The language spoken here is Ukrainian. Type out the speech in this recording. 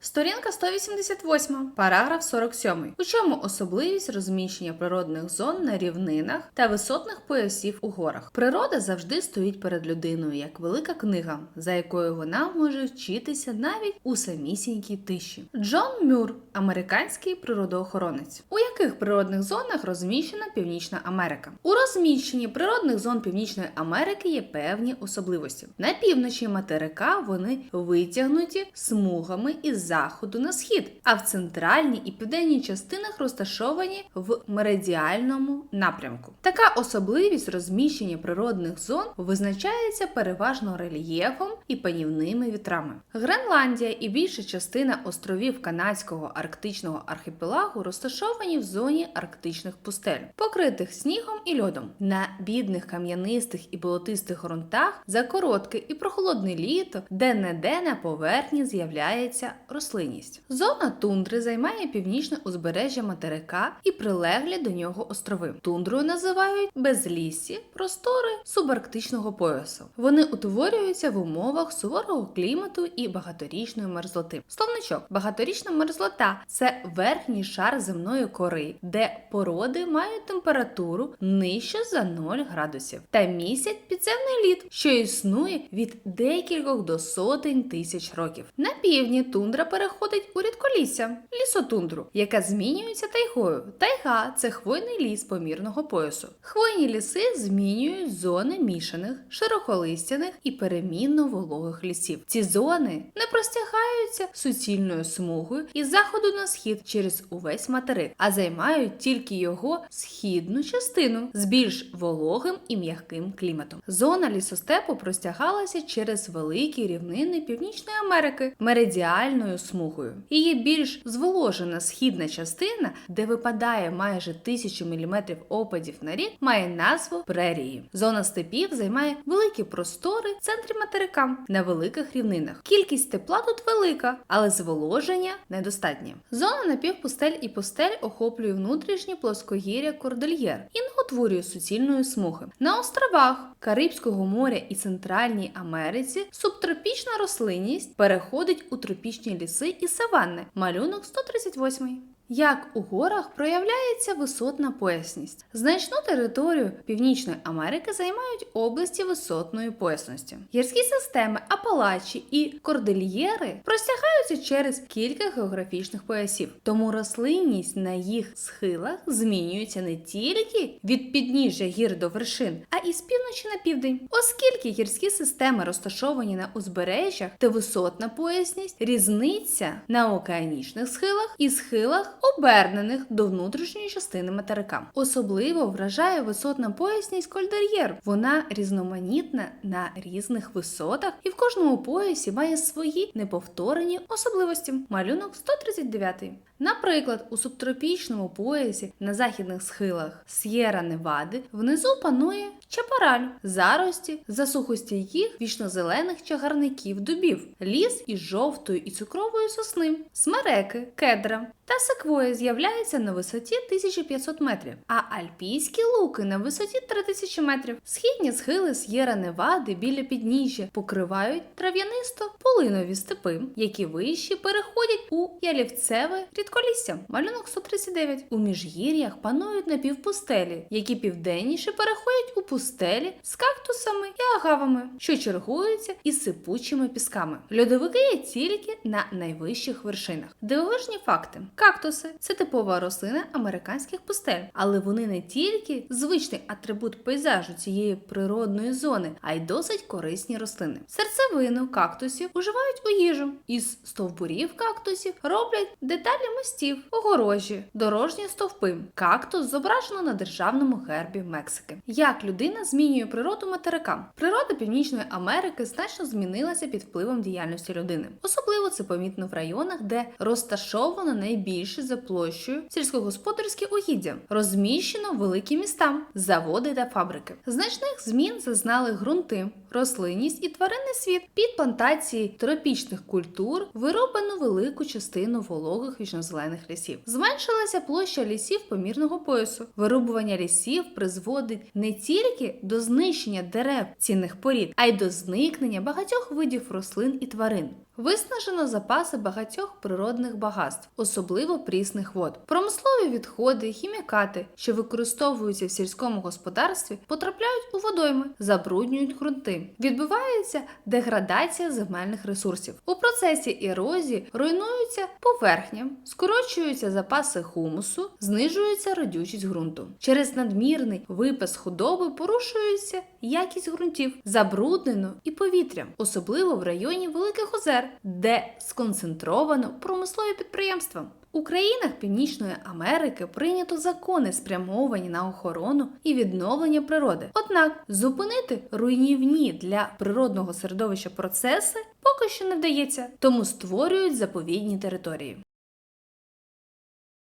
Сторінка 188, параграф 47. У чому особливість розміщення природних зон на рівнинах та висотних поясів у горах? Природа завжди стоїть перед людиною як велика книга, за якою вона може вчитися навіть у самісінькій тиші. Джон Мюр, американський природоохоронець. У яких природних зонах розміщена Північна Америка? У розміщенні природних зон Північної Америки є певні особливості. На півночі материка вони витягнуті смугами із заходу на схід, а в центральній і південній частинах розташовані в меридіальному напрямку. Така особливість розміщення природних зон визначається переважно рельєфом і панівними вітрами. Гренландія і більша частина островів канадського арктичного архіпелагу розташовані в зоні арктичних пустель, покритих снігом і льодом. На бідних кам'янистих і болотистих ґрунтах за коротке і прохолодне літо, де-не-де на поверхні з'являється рослинність. Зона тундри займає північне узбережжя материка і прилеглі до нього острови. Тундрою називають безліссі, простори субарктичного поясу. Вони утворюються в умовах суворого клімату і багаторічної мерзлоти. Словничок, багаторічна мерзлота це верхній шар земної кори, де породи мають температуру нижче за 0 градусів, та місяць підземний лід, що існує від декількох до сотень тисяч років. На півдні тундра переходить у рідколісся, лісотундру, яка змінюється тайгою. Тайга це хвойний ліс помірного поясу. Хвойні ліси змінюють зони мішаних, широколистяних і перемінно вологих лісів. Ці зони не простягаються суцільною смугою із заходу на схід через увесь материк, а займають тільки його східну частину з більш вологим і м'яким кліматом. Зона лісостепу простягалася через великі рівнини Північної Америки меридіальною смугою. Її більш зволожена східна частина, де випадає майже тисячу міліметрів опадів на рік, має назву прерії. Зона степів займає великі простори в центрі материка на великих рівнинах. Кількість тепла тут велика, але зволоження недостатнє. Зона напівпустель і пустель охоплює внутрішні плоскогір'я Кордельєр і не утворює суцільної смуги. На островах Карибського моря і Центральній Америці субтропічна рослинність переходить у тропічні ліси і саванни. Малюнок 138. Як у горах проявляється висотна поясність. Значну територію Північної Америки займають області висотної поясності. Гірські системи Апалачі і Кордильєри простягаються через кілька географічних поясів, тому рослинність на їх схилах змінюється не тільки від підніжжя гір до вершин, а і з півночі на південь. Оскільки гірські системи розташовані на узбережжях, то висотна поясність різниця на океанічних схилах і схилах обернених до внутрішньої частини материка. Особливо вражає висотна поясність кольдер'єр. Вона різноманітна на різних висотах і в кожному поясі має свої неповторені особливості. Малюнок 139. Наприклад, у субтропічному поясі на західних схилах С'єра Невади внизу панує чапараль, зарості засухостійких вічнозелених чагарників дубів, ліс із жовтої і цукрової сосни, смереки, кедра та секвоя з'являються на висоті 1500 метрів, а альпійські луки на висоті 3000 метрів. Східні схили С'єра Невади біля підніжжя покривають трав'янисто-полинові степи, які вищі переходять у ялівцеве рідколісся. Малюнок 139. У міжгір'ях панують напівпустелі, які південніше переходять у пустелі з кактусами і агавами, що чергуються із сипучими пісками. Льодовики є тільки на найвищих вершинах. Дивовижні факти: кактуси це типова рослина американських пустель, але вони не тільки звичний атрибут пейзажу цієї природної зони, а й досить корисні рослини. Серцевину кактусів уживають у їжу. Із стовбурів кактусів роблять деталі мостів, огорожі, дорожні стовпи. Кактус зображено на державному гербі Мексики. Як людина змінює природу материка? Природа Північної Америки значно змінилася під впливом діяльності людини. Особливо це помітно в районах, де розташовано найбільше за площею сільськогосподарські угіддя, розміщено великі міста, заводи та фабрики. Значних змін зазнали ґрунти, рослинність і тваринний світ. Під плантації тропічних культур вироблено велику частину вологих вічнозелених лісів. Зменшилася площа лісів помірного поясу. Вирубування лісів призводить не тільки до знищення дерев цінних порід, а й до зникнення багатьох видів рослин і тварин. Виснажено запаси багатьох природних багатств, особливо прісних вод. Промислові відходи, хімікати, що використовуються в сільському господарстві, потрапляють у водойми, забруднюють ґрунти. Відбувається деградація земельних ресурсів. У процесі ерозії руйнуються поверхня, скорочуються запаси хумусу, знижується родючість ґрунту. Через надмірний випас худоби порушується якість ґрунтів, забруднено і повітря, особливо в районі Великих Озер, де сконцентровано промислові підприємства. У країнах Північної Америки прийнято закони, спрямовані на охорону і відновлення природи. Однак зупинити руйнівні для природного середовища процеси поки що не вдається, тому створюють заповідні території.